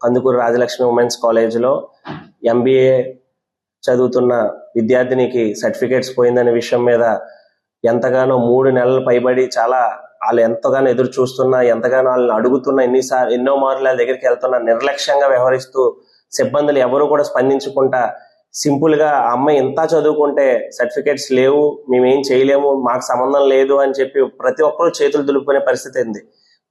Kandukur Rajalakshmi women's కాలేజ్లో MBA చదువుతున్న విద్యార్థినికి సర్టిఫికేట్స్ పోయిందనే విషయం మీద ఎంతగానో మూడు నెలలు పైబడి చాలా వాళ్ళు ఎంతగానో ఎదురు చూస్తున్నా ఎంతగానో వాళ్ళని అడుగుతున్నా ఎన్నిసార్లు ఎన్నో మార్లు వాళ్ళ దగ్గరికి వెళ్తున్నా నిర్లక్ష్యంగా వ్యవహరిస్తూ సిబ్బందులు ఎవరు కూడా స్పందించకుండా సింపుల్గా ఆ అమ్మాయి ఇంత చదువుకుంటే సర్టిఫికేట్స్ లేవు మేమేం చేయలేము మాకు సంబంధం లేదు అని చెప్పి ప్రతి ఒక్కరూ చేతులు దులుపుకునే పరిస్థితి ఉంది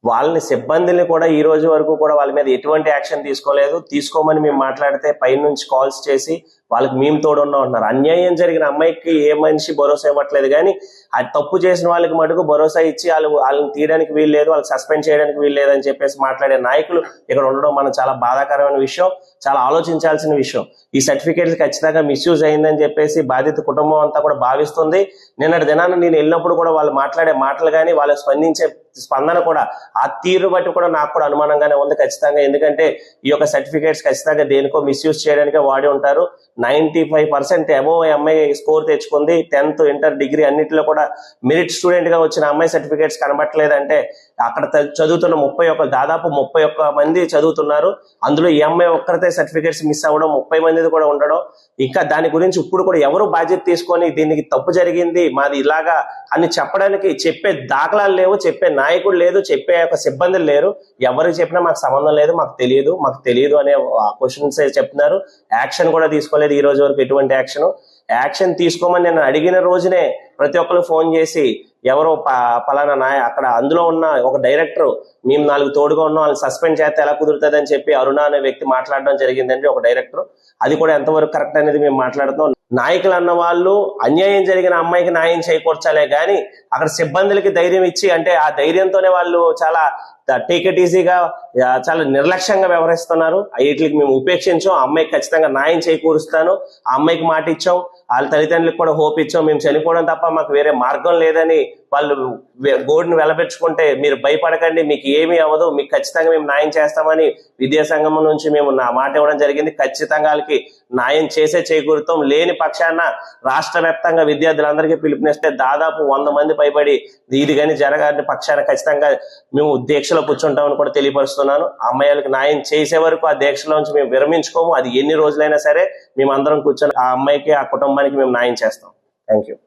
వాళ్ళని సిబ్బందిని కూడా ఈ రోజు వరకు కూడా వాళ్ళ మీద ఎటువంటి యాక్షన్ తీసుకోలేదు. తీసుకోమని మేము మాట్లాడితే పైనుంచి కాల్స్ చేసి వాళ్ళకి మేము తోడున్నా ఉంటున్నారు అన్యాయం జరిగిన అమ్మాయికి ఏ మనిషి భరోసా ఇవ్వట్లేదు కానీ ఆ తప్పు చేసిన వాళ్ళకి మటుకు భరోసా ఇచ్చి వాళ్ళు వాళ్ళని తీయడానికి వీలు లేదు వాళ్ళకి సస్పెండ్ చేయడానికి వీలు లేదని చెప్పేసి మాట్లాడే నాయకులు ఇక్కడ ఉండడం మనం చాలా బాధాకరమైన విషయం చాలా ఆలోచించాల్సిన విషయం. ఈ సర్టిఫికేట్స్ ఖచ్చితంగా మిస్యూజ్ అయిందని చెప్పేసి బాధిత కుటుంబం అంతా కూడా భావిస్తుంది. నిన్నటి దినాన నేను వెళ్ళినప్పుడు కూడా వాళ్ళు మాట్లాడే మాటలు కానీ వాళ్ళు స్పందించే స్పందన కూడా ఆ తీరు బట్టి కూడా నాకు కూడా అనుమానంగానే ఉంది ఖచ్చితంగా. ఎందుకంటే ఈ యొక్క సర్టిఫికేట్స్ ఖచ్చితంగా దేనికో మిస్యూజ్ చేయడానికే వాడి ఉంటారు. నైన్టీ ఫైవ్ పర్సెంట్ అబోవ్ అమ్మాయి స్కోర్ తెచ్చుకుంది. టెన్త్ ఇంటర్ డిగ్రీ అన్నిటిలో కూడా మెరిట్ స్టూడెంట్గా వచ్చిన అమ్మాయి సర్టిఫికేట్స్ కనబట్టలేదంటే అక్కడ చదువుతున్న ముప్పై ఒక్క దాదాపు ముప్పై ఒక్క మంది చదువుతున్నారు. అందులో ఈ అమ్మాయి ఒక్కరితే సర్టిఫికేట్స్ మిస్ అవ్వడం ముప్పై మందిది కూడా ఉండడం. ఇంకా దాని గురించి ఇప్పుడు కూడా ఎవరు బాధ్యత తీసుకొని దీనికి తప్పు జరిగింది మాది ఇలాగా అని చెప్పడానికి చెప్పే దాఖలాలు లేవు చెప్పే నాయకుడు లేదు చెప్పే ఒక సిబ్బందులు లేరు. ఎవరు చెప్పినా మాకు సంబంధం లేదు మాకు తెలియదు మాకు తెలియదు అనే క్వశ్చన్స్ చెప్తున్నారు. యాక్షన్ కూడా తీసుకోలేదు ఈ రోజు వరకు ఎటువంటి యాక్షన్ యాక్షన్ తీసుకోమని నేను అడిగిన రోజునే ప్రతి ఒక్కరు ఫోన్ చేసి ఎవరో ప- పలానా నాయ అక్కడ అందులో ఉన్న ఒక డైరెక్టర్ మేము నాలుగు తోడుగా ఉన్నాం వాళ్ళని సస్పెండ్ చేస్తే ఎలా కుదురుతుంది అని చెప్పి అరుణ అనే వ్యక్తి మాట్లాడడం జరిగిందండి ఒక డైరెక్టర్. అది కూడా ఎంతవరకు కరెక్ట్ అనేది మేము మాట్లాడుతున్నాం. నాయకులు అన్న వాళ్ళు అన్యాయం జరిగిన అమ్మాయికి న్యాయం చేకూర్చాలే గాని అక్కడ సిబ్బందులకి ధైర్యం ఇచ్చి అంటే ఆ ధైర్యంతోనే వాళ్ళు చాలా టేక్ ఇట్ ఈజీగా చాలా నిర్లక్ష్యంగా వ్యవహరిస్తున్నారు. వీటికి మేము ఉపేక్షించాం. ఆ అమ్మాయికి ఖచ్చితంగా న్యాయం చేకూరుస్తాను. ఆ అమ్మాయికి మాట ఇచ్చాం. వాళ్ళ తల్లిదండ్రులకు కూడా హోప్ ఇచ్చాం. మేము చనిపోవడం తప్ప మాకు వేరే మార్గం లేదని వాళ్ళు వె- వెలబెచ్చుకుంటే మీరు భయపడకండి. మీకు ఏమీ అవ్వదు. మీకు ఖచ్చితంగా మేము న్యాయం చేస్తామని విద్యాసంఘం నుంచి మేము నా మాట ఇవ్వడం జరిగింది. ఖచ్చితంగా వాళ్ళకి న్యాయం చేసే చేకూరుతాం. లేని పక్షాన రాష్ట్ర వ్యాప్తంగా విద్యార్థులందరికీ పిలుపునిస్తే దాదాపు వంద మంది పైబడి ఇది కానీ జరగాలని పక్షాన ఖచ్చితంగా మేము దీక్షలో కూర్చుంటామని కూడా తెలియపరుస్తున్నాను. అమ్మాయిలకు న్యాయం చేసే వరకు ఆ దీక్షలోంచి మేము విరమించుకోము. అది ఎన్ని రోజులైనా సరే మేము అందరం కూర్చొని ఆ అమ్మాయికి ఆ కుటుంబానికి మేము న్యాయం చేస్తాం. Thank you